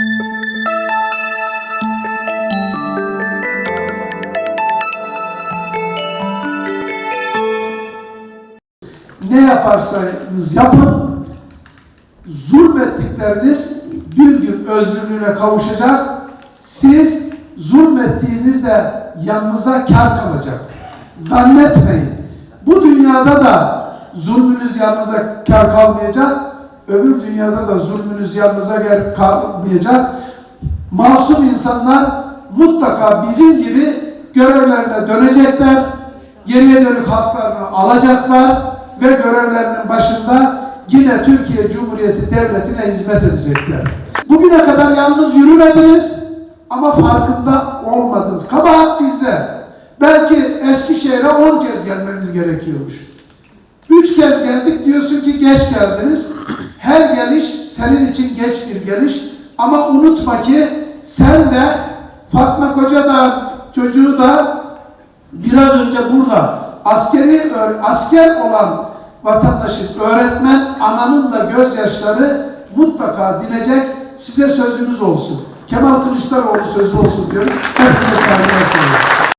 Ne yaparsanız yapın, zulmettikleriniz bir gün özgürlüğüne kavuşacak. Siz zulmettiğinizde yanınıza kar kalacak. Zannetmeyin. Bu dünyada da zulmünüz yanınıza kar kalmayacak. Öbür dünyada da zulmünüz yanınıza kar kalmayacak. Masum insanlar mutlaka bizim gibi görevlerine dönecekler. Geriye dönük haklarını alacaklar ve görevlerinin başında yine Türkiye Cumhuriyeti Devleti'ne hizmet edecekler. Bugüne kadar yalnız yürümediniz ama farkında olmadınız. Kabahat bizde. Belki Eskişehir'e 10 kez gelmemiz gerekiyormuş. Üç kez geldik diyorsun ki geç geldiniz. Her geliş senin için geç bir geliş. Ama unutma ki sen de Fatma Koca da çocuğu da biraz önce burada askeri asker olan vatandaşın, öğretmen, ananın da gözyaşları mutlaka dinecek. Size sözümüz olsun. Kemal Kılıçdaroğlu sözü olsun diyorum. Hepinize saygılar sunuyorum.